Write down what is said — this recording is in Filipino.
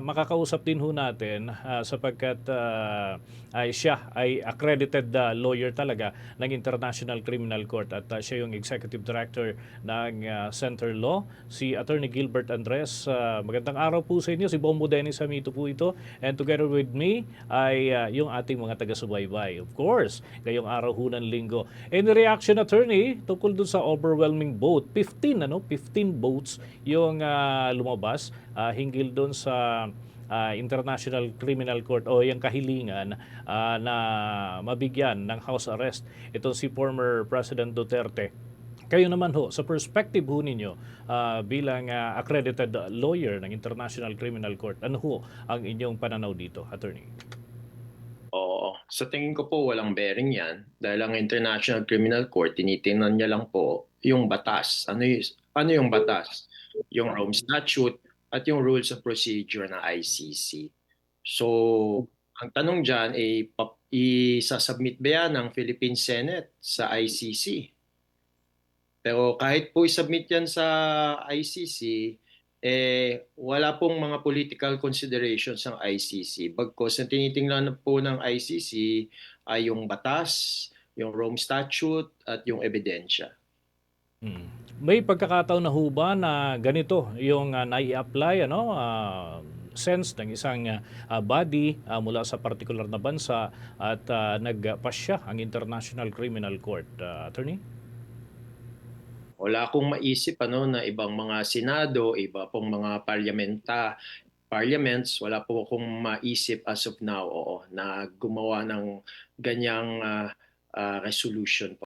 makakausap din ho natin ah, sapagkat ah, ay siya ay accredited ah, lawyer talaga ng International Criminal Court at ah, siya yung Executive Director ng ah, Center Law, si Attorney Gilbert Andres. Ah, magandang araw po sa inyo, si Bombo Dennis Amito po ito and together with me ay ah, yung ating mga taga-subaybay. Of course, ngayong araw ho ng linggo. In reaction, Attorney, tungkol dun sa overwhelming vote, 15 ano, 15 votes yung ah, lumabas ah, hinggil doon sa ah, International Criminal Court o yung kahilingan ah, na mabigyan ng house arrest itong si former President Duterte. Kayo naman ho, sa perspective ho ninyo ah, bilang ah, accredited lawyer ng International Criminal Court, ano ho ang inyong pananaw dito, attorney? Oo. Sa tingin ko po walang bearing yan dahil ang International Criminal Court tinitingnan niya lang po yung batas. Ano yung, ano yung batas? Yung Rome Statute at yung Rules of Procedure ng ICC. So, ang tanong dyan ay pa- isasubmit ba yan ng Philippine Senate sa ICC? Pero kahit po isubmit yan sa ICC, eh, wala pong mga political considerations ng ICC. Bagkos, ang tinitingnan po ng ICC ay yung batas, yung Rome Statute, at yung ebidensya. Hmm. May pagkakataon na ho na ganito yung uh, nai-apply ano, ah, sense ng isang ah, body ah, mula sa particular na bansa at uh, nagpasya ang International Criminal Court, Ah, attorney? Wala akong maisip ano, na ibang mga senado, iba pong mga parlamenta, parliaments, wala po akong maisip as of now oo, na gumawa ng ganyang ah, ah, resolution po.